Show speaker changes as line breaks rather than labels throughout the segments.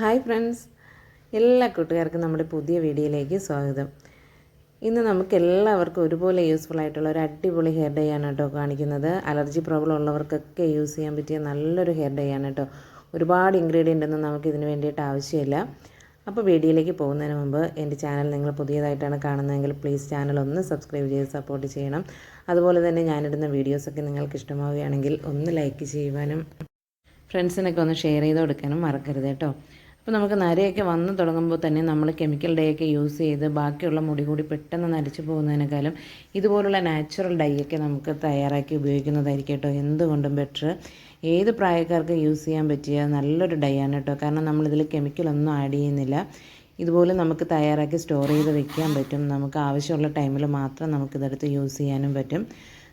Hi friends. എല്ലാ കൂട്ടുകാർക്കും നമ്മുടെ പുതിയ വീഡിയോയിലേക്ക് സ്വാഗതം. ഇന്ന് നമുക്ക് എല്ലാവർക്കും ഒരുപോലെ യൂസ്ഫുൾ ആയിട്ടുള്ള ഒരു അടിപൊളി ഹെയർ ഡേ ആണ് കേട്ടോ കാണിക്കുന്നത്. അലർജി പ്രോബ്ലം ഉള്ളവർക്കൊക്കെ യൂസ് ചെയ്യാൻ പറ്റിയ നല്ലൊരു ഹെയർ ഡേ ആണ് കേട്ടോ. ഒരുപാട് ഇൻഗ്രീഡിയന്റ് ഒന്നും നമുക്ക് ഇതിന് വേണ്ടിയിട്ട് ആവശ്യമില്ല. അപ്പോൾ വീഡിയോയിലേക്ക് പോകുന്നതിന് മുമ്പ് എന്റെ ചാനൽ നിങ്ങൾ പുതിയതായിട്ടാണ് കാണുന്നതെങ്കിൽ പ്ലീസ് ചാനൽ ഒന്ന് സബ്സ്ക്രൈബ് ചെയ്ത് സപ്പോർട്ട് ചെയ്യണം. അതുപോലെ തന്നെ ഞാനിടുന്ന വീഡിയോസൊക്കെ നിങ്ങൾക്ക് ഇഷ്ടമാവുകയാണെങ്കിൽ ഒന്ന് ലൈക്ക് ചെയ്യുവാനും ഫ്രണ്ട്സിനൊക്കെ ഒന്ന് ഷെയർ ചെയ്ത് കൊടുക്കാനും മറക്കരുത് കേട്ടോ. അപ്പോൾ നമുക്ക് നരയൊക്കെ വന്നു തുടങ്ങുമ്പോൾ തന്നെ നമ്മൾ കെമിക്കൽ ഡേ ഒക്കെ യൂസ് ചെയ്ത് ബാക്കിയുള്ള മുടി കൂടി പെട്ടെന്ന് നരച്ചു പോകുന്നതിനേക്കാളും ഇതുപോലുള്ള നാച്ചുറൽ ഡൈ ഒക്കെ നമുക്ക് തയ്യാറാക്കി ഉപയോഗിക്കുന്നതായിരിക്കും കേട്ടോ. എന്തുകൊണ്ടും ബെറ്റർ. ഏത് പ്രായക്കാർക്കും യൂസ് ചെയ്യാൻ പറ്റിയ നല്ലൊരു ഡൈ ആണ് കേട്ടോ. കാരണം നമ്മളിതിൽ കെമിക്കലൊന്നും ആഡ് ചെയ്യുന്നില്ല. ഇതുപോലെ നമുക്ക് തയ്യാറാക്കി സ്റ്റോർ ചെയ്ത് വെക്കാൻ പറ്റും. നമുക്ക് ആവശ്യമുള്ള ടൈമിൽ മാത്രം നമുക്കിതെടുത്ത് യൂസ് ചെയ്യാനും പറ്റും.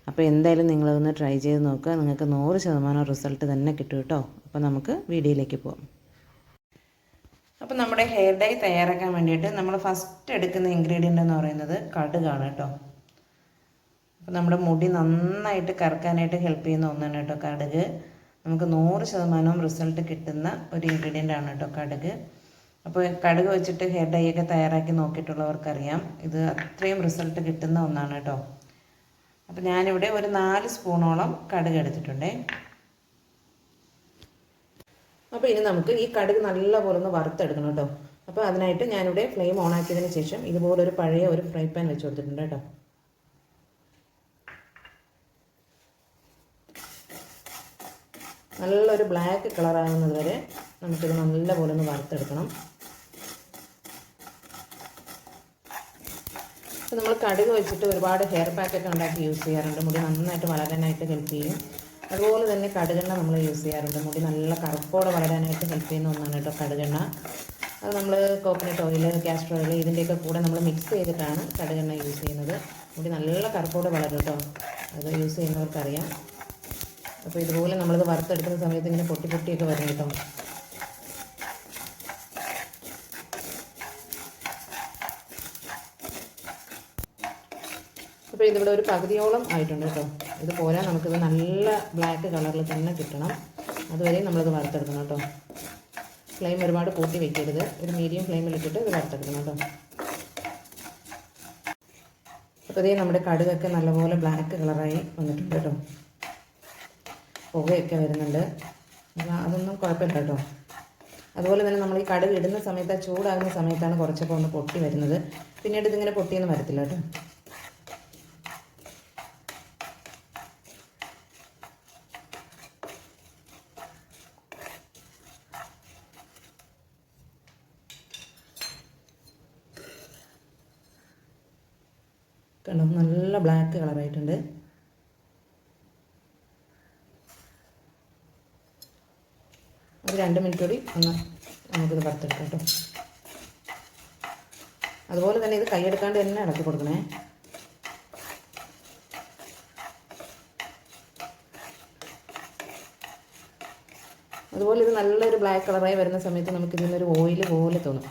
അപ്പോൾ എന്തായാലും നിങ്ങളതൊന്ന് ട്രൈ ചെയ്ത് നോക്കുക. നിങ്ങൾക്ക് നൂറ് ശതമാനം റിസൾട്ട് തന്നെ കിട്ടും കേട്ടോ. അപ്പോൾ നമുക്ക് വീഡിയോയിലേക്ക് പോകാം അപ്പോൾ നമ്മുടെ ഹെയർ ഡൈ തയ്യാറാക്കാൻ വേണ്ടിയിട്ട് നമ്മൾ ഫസ്റ്റ് എടുക്കുന്ന ഇൻഗ്രീഡിയന്റ് എന്ന് പറയുന്നത് കടുകാണ് കേട്ടോ. അപ്പോൾ നമ്മുടെ മുടി നന്നായിട്ട് കറക്കാനായിട്ട് ഹെൽപ്പ് ചെയ്യുന്ന ഒന്നാണ് കേട്ടോ കടുക്. നമുക്ക് നൂറ് ശതമാനവും റിസൾട്ട് കിട്ടുന്ന ഒരു ഇൻഗ്രീഡിയന്റ് ആണ് കേട്ടോ കടുക്. അപ്പോൾ കടുക് വെച്ചിട്ട് ഹെയർ ഡൈ ഒക്കെ തയ്യാറാക്കി നോക്കിയിട്ടുള്ളവർക്കറിയാം. ഇത് അത്രയും റിസൾട്ട് കിട്ടുന്ന ഒന്നാണ് കേട്ടോ. അപ്പോൾ ഞാനിവിടെ ഒരു നാല് സ്പൂണോളം കടുക് എടുത്തിട്ടുണ്ടേ. അപ്പോൾ ഇനി നമുക്ക് ഈ കടുക് നല്ലപോലെ ഒന്ന് വറുത്തെടുക്കണം കേട്ടോ. അപ്പോൾ അതിനായിട്ട് ഞാനിവിടെ ഫ്ലെയിം ഓൺ ആക്കിയതിന് ശേഷം ഇതുപോലൊരു പഴയ ഒരു ഫ്രൈ പാൻ വെച്ച് കൊടുത്തിട്ടുണ്ട് കേട്ടോ. നല്ലൊരു ബ്ലാക്ക് കളറാകുന്നത് വരെ നമുക്കിത് നല്ലപോലെ ഒന്ന് വറുത്തെടുക്കണം. അപ്പോൾ നമ്മൾ കടുക് വെച്ചിട്ട് ഒരുപാട് ഹെയർ പാക്കൊക്കെ ഉണ്ടാക്കി യൂസ് ചെയ്യാറുണ്ട്. മുടി നന്നായിട്ട് വളരാനായിട്ട് ഹെൽപ്പ് ചെയ്യും. അതുപോലെ തന്നെ കടുകെണ്ണ നമ്മൾ യൂസ് ചെയ്യാറുണ്ട്. മുടി നല്ല കറുപ്പോടെ വളരാനായിട്ട് ഹെൽപ്പ് ചെയ്യുന്ന ഒന്നാണ് കേട്ടോ കടുകെണ്ണ. അത് നമ്മൾ കോക്കനട്ട് ഓയിൽ കാസ്റ്റർ ഓയിൽ ഇതിന്റെയൊക്കെ കൂടെ നമ്മൾ മിക്സ് ചെയ്തിട്ടാണ് കടുകെണ്ണ യൂസ് ചെയ്യുന്നത്. മുടി നല്ല കറുപ്പോടെ വളരും കേട്ടോ. അത് യൂസ് ചെയ്യുന്നവർക്കറിയാം. അപ്പോൾ ഇതുപോലെ നമ്മളത് വറുത്തെടുക്കുന്ന സമയത്ത് ഇങ്ങനെ പൊട്ടി പൊട്ടിയൊക്കെ വരും കേട്ടോ. അപ്പോൾ ഇതിവിടെ ഒരു പകുതിയോളം ആയിട്ടുണ്ട് കേട്ടോ. ഇത് പോരാ നമുക്കിത് നല്ല ബ്ലാക്ക് കളറിൽ തന്നെ കിട്ടണം. അതുവരെ നമ്മളിത് വറുത്തെടുക്കണം കേട്ടോ. ഫ്ലെയിം ഒരുപാട് കൂട്ടി വെക്കരുത്. ഒരു മീഡിയം ഫ്ലെയിമിൽ ഇട്ടിട്ട് ഇത് വറുത്തെടുക്കണം കേട്ടോ. അപ്പോൾ ഇതേ നമ്മുടെ കടുകൊക്കെ നല്ലപോലെ ബ്ലാക്ക് കളറായി വന്നിട്ടുണ്ട് കേട്ടോ. പുകയൊക്കെ വരുന്നുണ്ട്. അതൊന്നും കുഴപ്പമില്ല കേട്ടോ. അതുപോലെ തന്നെ നമ്മൾ ഈ കടുക് ഇടുന്ന സമയത്ത് ചൂടാകുന്ന സമയത്താണ് കുറച്ചൊക്കെ ഒന്ന് പൊട്ടി വരുന്നത്. പിന്നീട് ഇതിങ്ങനെ പൊട്ടിയൊന്നും വരത്തില്ല കേട്ടോ കണ്ടോ നല്ല ബ്ലാക്ക് കളറായിട്ടുണ്ട് ഒരു രണ്ട് മിനിറ്റ് കൂടി ഒന്ന് നമുക്കിത് വറുത്തെടുക്കാം കേട്ടോ. അതുപോലെ തന്നെ ഇത് കൈയെടുക്കാണ്ട് തന്നെ ഇളക്കി കൊടുക്കണേ. അതുപോലെ ഇത് നല്ലൊരു ബ്ലാക്ക് കളറായി വരുന്ന സമയത്ത് നമുക്ക് ഇതിനൊരു ഓയിൽ പോലെ തോന്നും.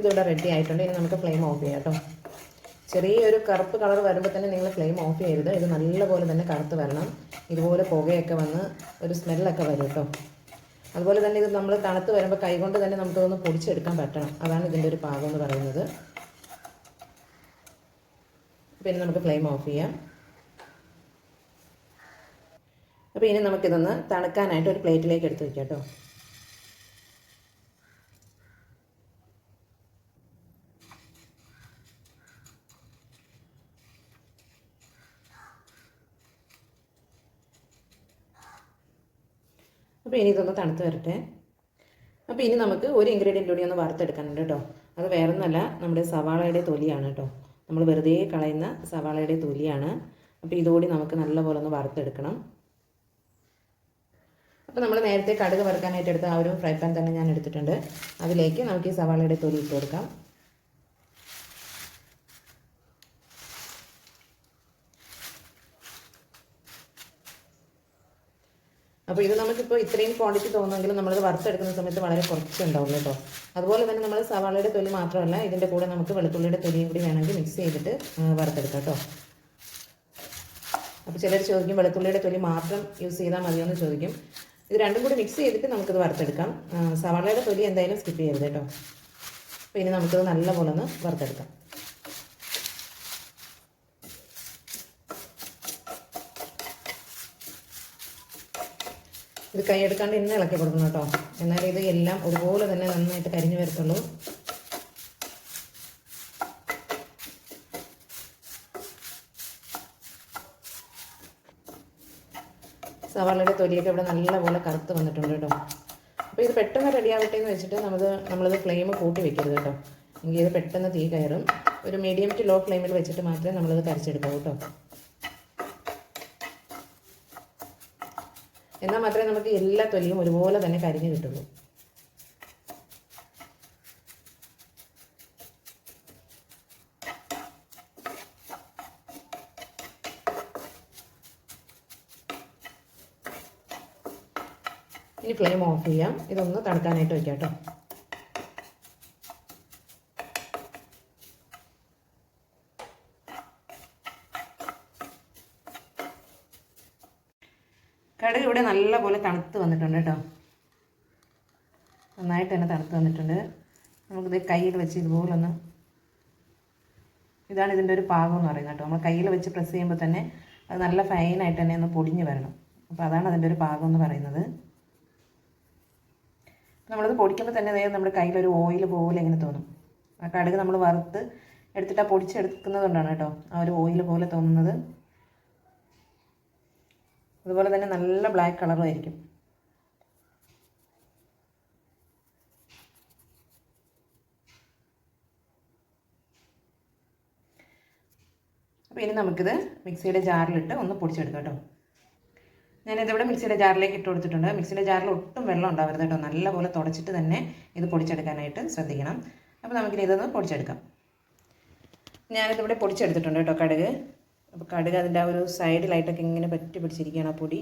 ഇതിവിടെ റെഡി ആയിട്ടുണ്ട്. ഇനി നമുക്ക് ഫ്ലെയിം ഓഫ് ചെയ്യാം കേട്ടോ. ചെറിയൊരു കറുപ്പ് കളർ വരുമ്പോൾ തന്നെ നിങ്ങൾ ഫ്ലെയിം ഓഫ് ചെയ്യരുത്. ഇത് നല്ലപോലെ തന്നെ കറുത്ത് വരണം. ഇതുപോലെ പുകയൊക്കെ വന്ന് ഒരു സ്മെല്ലൊക്കെ വരും കേട്ടോ. അതുപോലെ തന്നെ ഇത് നമ്മൾ തണുത്ത് വരുമ്പോൾ കൈകൊണ്ട് തന്നെ നമുക്കതൊന്ന് പൊടിച്ചെടുക്കാൻ പറ്റണം. അതാണ് ഇതിന്റെ ഒരു പാകം എന്ന് പറയുന്നത്. പിന്നെ നമുക്ക് ഫ്ലെയിം ഓഫ് ചെയ്യാം. അപ്പോൾ ഇനി നമുക്കിതൊന്ന് തണുക്കാനായിട്ട് ഒരു പ്ലേറ്റിലേക്ക് എടുത്ത് വയ്ക്കാം കേട്ടോ. അപ്പോൾ ഇനി ഇതൊന്ന് തണുത്ത് വരട്ടെ. അപ്പോൾ ഇനി നമുക്ക് ഒരു ഇൻഗ്രീഡിയന്റ് കൂടി ഒന്ന് വറുത്തെടുക്കാനുണ്ട് കേട്ടോ അത് വേറൊന്നല്ല നമ്മുടെ സവാളയുടെ തൊലിയാണ് കേട്ടോ നമ്മൾ വെറുതെ കളയുന്ന സവാളയുടെ തൊലിയാണ്. അപ്പോൾ ഇതുകൂടി നമുക്ക് നല്ലപോലെ ഒന്ന് വറുത്തെടുക്കണം. അപ്പോൾ നമ്മൾ നേരത്തെ കടുക് വറുക്കാനായിട്ട് എടുത്ത ആ ഒരു ഫ്രൈ പാൻ തന്നെ ഞാൻ എടുത്തിട്ടുണ്ട്. അതിലേക്ക് നമുക്ക് ഈ സവാളയുടെ തൊലി ഇട്ട് കൊടുക്കാം. അപ്പോൾ ഇത് നമുക്കിപ്പോൾ ഇത്രയും ക്വാണ്ടിറ്റി തോന്നുമെങ്കിലും നമ്മളത് വറുത്തെടുക്കുന്ന സമയത്ത് വളരെ കുറച്ച് ഉണ്ടാവും കേട്ടോ. അതുപോലെ തന്നെ നമ്മൾ സവാളയുടെ തൊലി മാത്രമല്ല ഇതിന്റെ കൂടെ നമുക്ക് വെളുത്തുള്ളിയുടെ തൊലിയും കൂടി വേണമെങ്കിൽ മിക്സ് ചെയ്തിട്ട് വറുത്തെടുക്കാം കേട്ടോ. അപ്പോൾ ചിലർ ചോദിക്കും വെളുത്തുള്ളിയുടെ തൊലി മാത്രം യൂസ് ചെയ്താൽ മതിയോ എന്ന് ചോദിക്കും. ഇത് രണ്ടും കൂടി മിക്സ് ചെയ്തിട്ട് നമുക്കിത് വറുത്തെടുക്കാം. സവാളയുടെ തൊലി എന്തായാലും സ്കിപ്പ് ചെയ്യരുത് കേട്ടോ. അപ്പോൾ ഇനി നമുക്കിത് നല്ലപോലെ ഒന്ന് വറുത്തെടുക്കാം. ഇത് കൈയെടുക്കാണ്ട് ഇന്ന് ഇളക്കി കൊടുക്കണം കേട്ടോ. എന്നാലേ ഇത് എല്ലാം ഒരുപോലെ തന്നെ നന്നായിട്ട് കരിഞ്ഞു വരത്തുള്ളൂ. സവാളയുടെ തൊലിയൊക്കെ ഇവിടെ നല്ലപോലെ കറുത്ത് വന്നിട്ടുണ്ട് കേട്ടോ. അപ്പോൾ ഇത് പെട്ടെന്ന് റെഡി ആവട്ടെ എന്ന് വെച്ചിട്ട് നമ്മൾ നമ്മളത് ഫ്ലെയിം കൂട്ടി വെക്കരുത് കേട്ടോ. എങ്കിൽ ഇത് പെട്ടെന്ന് തീ കയറും. ഒരു മീഡിയം ടു ലോ ഫ്ലെയിമിൽ വെച്ചിട്ട് മാത്രമേ നമ്മളത് കരച്ചെടുക്കാവൂ കേട്ടോ. എന്നാൽ മാത്രമേ നമുക്ക് എല്ലാ തൊലിയും ഒരുപോലെ തന്നെ കരിഞ്ഞ് കിട്ടുള്ളൂ. ഇനി ഫ്ലെയിം ഓഫ് ചെയ്യാം. ഇതൊന്ന് തണുക്കാനായിട്ട് വയ്ക്കാം കേട്ടോ കടുക് ഇവിടെ നല്ലപോലെ തണുത്ത് വന്നിട്ടുണ്ട് കേട്ടോ. നന്നായിട്ട് തന്നെ തണുത്ത് വന്നിട്ടുണ്ട്. നമുക്കിത് കയ്യിൽ വെച്ച് ഇതുപോലെ ഒന്ന് ഇതാണ് ഇതിന്റെ ഒരു പാകം എന്ന് പറയുന്നത് കേട്ടോ. നമ്മൾ കയ്യിൽ വെച്ച് പ്രസ് ചെയ്യുമ്പോൾ തന്നെ അത് നല്ല ഫൈനായിട്ട് തന്നെ ഒന്ന് പൊടിഞ്ഞ് വരണം. അപ്പോൾ അതാണ് അതിന്റെ ഒരു പാകം എന്ന് പറയുന്നത്. നമ്മളത് പൊടിക്കുമ്പോൾ തന്നെ അതായത് നമ്മുടെ കയ്യിലൊരു ഓയിൽ പോലെ ഇങ്ങനെ തോന്നും. ആ കടുക് നമ്മൾ വറുത്ത് എടുത്തിട്ട് ആ പൊടിച്ചെടുക്കുന്നത് കൊണ്ടാണ് കേട്ടോ ആ ഒരു ഓയിൽ പോലെ തോന്നുന്നത്. അതുപോലെ തന്നെ നല്ല ബ്ലാക്ക് കളറും ആയിരിക്കും. അപ്പോൾ ഇനി നമുക്കിത് മിക്സിയുടെ ജാറിലിട്ട് ഒന്ന് പൊടിച്ചെടുക്കാം കേട്ടോ. ഞാനിതിവിടെ മിക്സിയുടെ ജാറിലേക്ക് ഇട്ട് കൊടുത്തിട്ടുണ്ട്. മിക്സിയുടെ ജാറിൽ ഒട്ടും വെള്ളം ഉണ്ടാവരുത് കേട്ടോ. നല്ലപോലെ തുടച്ചിട്ട് തന്നെ ഇത് പൊടിച്ചെടുക്കാനായിട്ട് ശ്രദ്ധിക്കണം. അപ്പോൾ നമുക്കിനി ഇതൊന്ന് പൊടിച്ചെടുക്കാം. ഞാനിതിവിടെ പൊടിച്ചെടുത്തിട്ടുണ്ട് കേട്ടോ കടുക്. അപ്പോൾ കടുക് അതിന്റെ ആ ഒരു സൈഡിലായിട്ടൊക്കെ ഇങ്ങനെ പറ്റി പിടിച്ചിരിക്കുകയാണ് ആ പൊടി.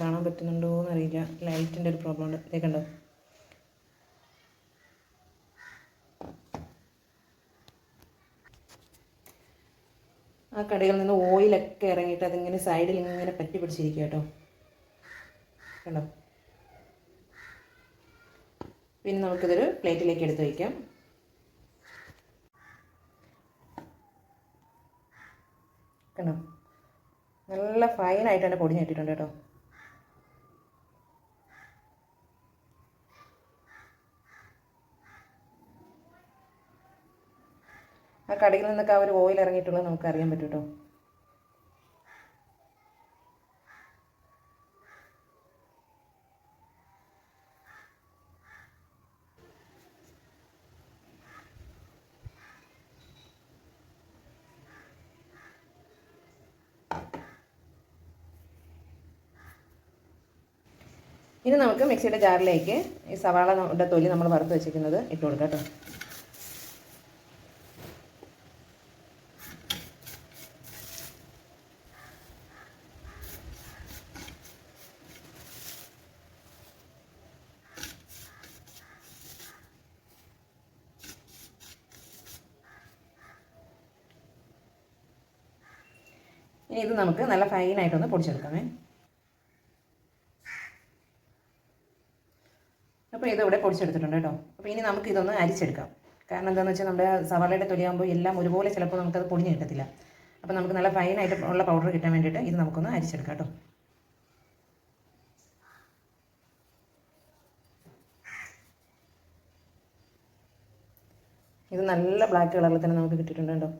കാണാൻ പറ്റുന്നുണ്ടോ എന്നറിയില്ല. ലൈറ്റിന്റെ ഒരു പ്രോബ്ലം ഉണ്ട്. ഇതേ കണ്ടോ? ആ കടുകിൽ നിന്ന് ഓയിലൊക്കെ ഇറങ്ങിയിട്ട് അതിങ്ങനെ സൈഡിൽ ഇങ്ങനെ പറ്റി പിടിച്ചിരിക്കുക കേട്ടോ. കണ്ടോ? പിന്നെ നമുക്കിതൊരു പ്ലേറ്റിലേക്ക് എടുത്ത് വയ്ക്കാം കണ്ടോ നല്ല ഫൈനായിട്ട് തന്നെ പൊടി ഞെട്ടിട്ടുണ്ട് കേട്ടോ. ആ കടയിൽ നിന്നൊക്കെ ആ ഒരു ഓയിൽ ഇറങ്ങിയിട്ടുള്ളത് നമുക്ക് അറിയാൻ പറ്റും കേട്ടോ. ഇനി നമുക്ക് മിക്സിയുടെ ജാറിലേക്ക് ഈ സവാളയുടെ തൊലി നമ്മൾ വറുത്ത് വെച്ചിരിക്കുന്നത് ഇട്ട് കൊടുക്കാം കേട്ടോ. ഇനി ഇത് നമുക്ക് നല്ല ഫൈനായിട്ടൊന്ന് പൊടിച്ചെടുക്കാമേ. അപ്പോൾ ഇവിടെ പൊടിച്ചെടുത്തിട്ടുണ്ട് കേട്ടോ. അപ്പോൾ ഇനി നമുക്ക് ഇതൊന്ന് അരിച്ചെടുക്കാം. കാരണം എന്താണെന്ന് വെച്ചാൽ നമ്മുടെ സവാളയുടെ തൊലിയാകുമ്പോൾ എല്ലാം ഒരുപോലെ ചിലപ്പോൾ നമുക്കത് പൊടിഞ്ഞ് കിട്ടത്തില്ല. അപ്പോൾ നമുക്ക് നല്ല ഫൈനായിട്ട് ഉള്ള പൗഡർ കിട്ടാൻ വേണ്ടിയിട്ട് ഇത് നമുക്കൊന്ന് അരിച്ചെടുക്കാം കേട്ടോ. ഇത് നല്ല ബ്ലാക്ക് കളറിൽ തന്നെ നമുക്ക് കിട്ടിയിട്ടുണ്ട് കേട്ടോ.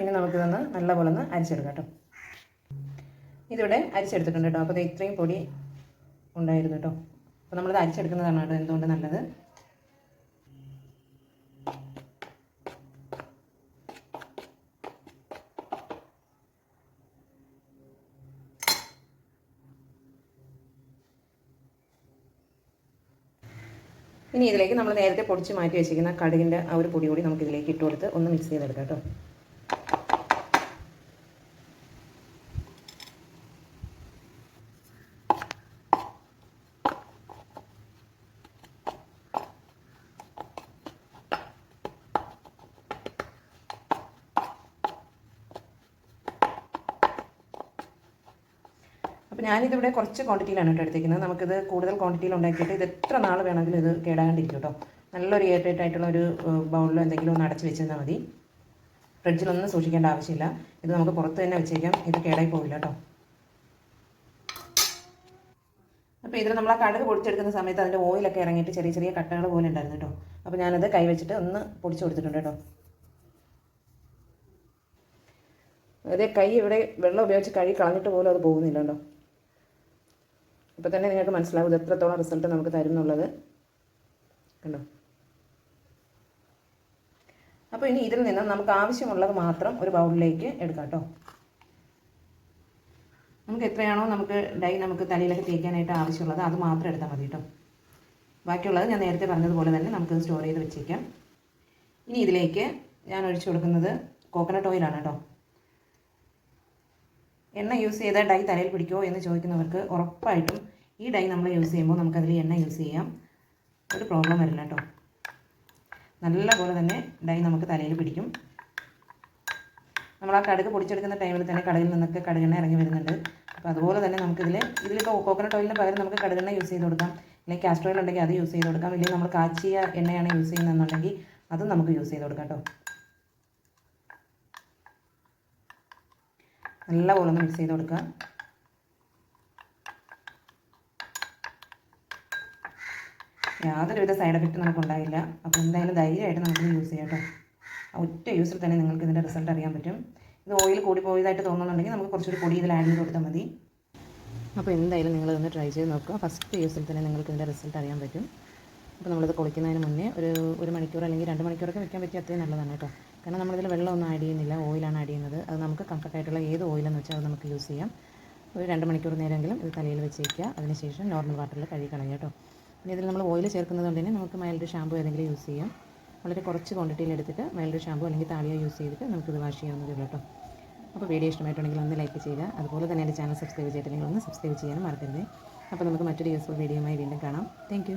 ഇനി നമുക്കിതൊന്ന് നല്ലപോലെ ഒന്ന് അരിച്ചെടുക്കാം കേട്ടോ. ഇതിവിടെ അരിച്ചെടുത്തിട്ടുണ്ട് കേട്ടോ. അപ്പോൾ ഇത് ഇത്രയും പൊടി ഉണ്ടായിരുന്നു കേട്ടോ. അപ്പോൾ നമ്മളിത് അരിച്ചെടുക്കുന്നതാണ് കേട്ടോ എന്തുകൊണ്ട് നല്ലത്. ഇനി ഇതിലേക്ക് നമ്മൾ നേരത്തെ പൊടിച്ച് മാറ്റി വെച്ചിരിക്കുന്ന കടുകിന്റെ ആ ഒരു പൊടി കൂടി നമുക്ക് ഇതിലേക്ക് കൊടുത്ത് ഒന്ന് മിക്സ് ചെയ്തെടുക്കാം കേട്ടോ അപ്പോൾ ഞാനിതിവിടെ കുറച്ച് ക്വാണ്ടിറ്റിയിലാണ് കേട്ടോ എടുത്തിരിക്കുന്നത്. നമുക്കിത് കൂടുതൽ ക്വാണ്ടിറ്റിയിൽ ഉണ്ടാക്കിയിട്ട് ഇത് എത്ര നാൾ വേണമെങ്കിലും ഇത് കേടാണ്ടിരിക്കും കേട്ടോ. നല്ലൊരു എയർ ടൈറ്റ് ആയിട്ടുള്ള ഒരു ബൗളിലോ എന്തെങ്കിലും ഒന്ന് അടച്ച് വെച്ചിരുന്നാൽ മതി. ഫ്രിഡ്ജിലൊന്നും സൂക്ഷിക്കേണ്ട ആവശ്യമില്ല. ഇത് നമുക്ക് പുറത്ത് തന്നെ വെച്ചേക്കാം. ഇത് കേടായി പോവില്ല കേട്ടോ. അപ്പോൾ ഇതിൽ നമ്മൾ ആ കടുക് പൊടിച്ചെടുക്കുന്ന സമയത്ത് അതിന്റെ ഓയിലൊക്കെ ഇറങ്ങിയിട്ട് ചെറിയ ചെറിയ കട്ടകൾ പോലെ ഉണ്ടായിരുന്നു കേട്ടോ. അപ്പോൾ ഞാനത് കൈവച്ചിട്ട് ഒന്ന് പൊടിച്ചു കൊടുത്തിട്ടുണ്ട് കേട്ടോ. അതേ കൈ ഇവിടെ വെള്ളം ഉപയോഗിച്ച് കഴുകി കളഞ്ഞിട്ട് പോലും അത് പോകുന്നില്ല കേട്ടോ. അപ്പോൾ തന്നെ നിങ്ങൾക്ക് മനസ്സിലാവും ഇത് എത്രത്തോളം റിസൾട്ട് നമുക്ക് തരും എന്നുള്ളത് കണ്ടോ? അപ്പോൾ ഇനി ഇതിൽ നിന്ന് നമുക്ക് ആവശ്യമുള്ളത് മാത്രം ഒരു ബൗളിലേക്ക് എടുക്കാം കേട്ടോ. നമുക്ക് എത്രയാണോ നമുക്ക് ഡൈ നമുക്ക് തലയിലൊക്കെ തേക്കാനായിട്ട് ആവശ്യമുള്ളത് അത് മാത്രം എടുത്താൽ മതി കേട്ടോ. ബാക്കിയുള്ളത് ഞാൻ നേരത്തെ പറഞ്ഞതുപോലെ തന്നെ നമുക്ക് സ്റ്റോർ ചെയ്ത് വെച്ചേക്കാം. ഇനി ഇതിലേക്ക് ഞാൻ ഒഴിച്ചു കൊടുക്കുന്നത് കോക്കനട്ട് ഓയിലാണ് കേട്ടോ. എണ്ണ യൂസ് ചെയ്താൽ ഡൈ തലയിൽ പിടിക്കുമോ എന്ന് ചോദിക്കുന്നവർക്ക് ഉറപ്പായിട്ടും ഈ ഡൈ നമ്മൾ യൂസ് ചെയ്യുമ്പോൾ നമുക്കതിൽ എണ്ണ യൂസ് ചെയ്യാം. ഒരു പ്രോബ്ലം വരില്ല കേട്ടോ. നല്ലപോലെ തന്നെ ഡൈ നമുക്ക് തലയിൽ പിടിക്കും. നമ്മൾ ആ കടുക് പൊടിച്ചെടുക്കുന്ന ടൈമിൽ തന്നെ കടകിൽ നിന്നൊക്കെ കടുകെണ്ണ ഇറങ്ങി വരുന്നുണ്ട്. അപ്പോൾ അതുപോലെ തന്നെ നമുക്കിതിൽ ഇതിലിപ്പോൾ കോക്കനട്ട് ഓയിലിന് പകരം നമുക്ക് കടുകെണ്ണ യൂസ് ചെയ്ത് കൊടുക്കാം. അല്ലെങ്കിൽ കാസ്റ്റർ ഓയിൽ ഉണ്ടെങ്കിൽ അത് യൂസ് ചെയ്ത് കൊടുക്കാം. ഇല്ലെങ്കിൽ നമ്മൾ കാച്ചിയ എണ്ണയാണ് യൂസ് ചെയ്യുന്നതെന്നുണ്ടെങ്കിൽ അതും നമുക്ക് യൂസ് ചെയ്ത് കൊടുക്കാം കേട്ടോ. നല്ലപോലെ ഒന്ന് മിക്സ് ചെയ്ത് കൊടുക്കുക യാതൊരുവിധ സൈഡ് എഫക്റ്റ് നമുക്ക് ഉണ്ടായില്ല അപ്പോൾ എന്തായാലും ധൈര്യമായിട്ട് നമുക്ക് യൂസ് ചെയ്യാം കേട്ടോ. ഒറ്റ യൂസിൽ തന്നെ നിങ്ങൾക്ക് ഇതിന്റെ റിസൾട്ട് അറിയാൻ പറ്റും. ഇത് ഓയിൽ കൂടി പോയതായിട്ട് തോന്നുന്നുണ്ടെങ്കിൽ നമുക്ക് കുറച്ചുകൂടി പൊടി ഇതിൽ ആഡ് ചെയ്ത് കൊടുത്താൽ മതി. അപ്പോൾ എന്തായാലും നിങ്ങളിതൊന്ന് ട്രൈ ചെയ്ത് നോക്കുക. ഫസ്റ്റ് യൂസിൽ തന്നെ നിങ്ങൾക്ക് ഇതിന്റെ റിസൾട്ട് അറിയാൻ പറ്റും. അപ്പോൾ നമ്മളിത് കുളിക്കുന്നതിന് മുന്നേ ഒരു ഒരു മണിക്കൂർ അല്ലെങ്കിൽ രണ്ട് മണിക്കൂറൊക്കെ വെക്കാൻ പറ്റിയ അത്രയും നല്ലതാണ് കേട്ടോ. കാരണം നമ്മളിതിൽ വെള്ളമൊന്നും ആഡ് ചെയ്യുന്നില്ല. ഓയിലാണ് ആഡ് ചെയ്യുന്നത്. അത് നമുക്ക് കംഫർട്ടായിട്ടുള്ള ഏത് ഓയിലെന്ന് വെച്ചാൽ അത് നമുക്ക് യൂസ് ചെയ്യാം. ഒരു രണ്ട് മണിക്കൂർ നേരമെങ്കിലും ഇത് തലയിൽ വെച്ച് വയ്ക്കുക അതിനുശേഷം നോർമൽ വാട്ടറിൽ കഴുകി കളയുക കേട്ടോ. പിന്നെ ഇതിൽ നമ്മൾ ഓയിൽ ചേർക്കുന്നത് കൊണ്ട് തന്നെ നമുക്ക് മൈൽഡ് ഷാമ്പു ഏതെങ്കിലും യൂസ് ചെയ്യാം. വളരെ കുറച്ച് ക്വാണ്ടിറ്റിയിൽ എടുത്തിട്ട് മൈൽഡ് ഷാമ്പു അല്ലെങ്കിൽ താളിയോ യൂസ് ചെയ്തിട്ട് നമുക്ക് ഇത് വാഷ് ചെയ്യാവുന്നതേ ഉള്ളൂ കേട്ടോ. അപ്പോൾ വീഡിയോ ഇഷ്ടമായിട്ടുണ്ടെങ്കിൽ ഒന്ന് ലൈക്ക് ചെയ്യുക. അതുപോലെ തന്നെ എന്റെ ചാനൽ സബ്സ്ക്രൈബ് ചെയ്തിട്ടുണ്ടെങ്കിൽ ഒന്ന് സബ്സ്ക്രൈബ് ചെയ്യാനും മറക്കരുത്. അപ്പോൾ നമുക്ക് മറ്റൊരു യൂസ്ഫുൾ വീഡിയോയുമായി വീണ്ടും കാണാം. താങ്ക്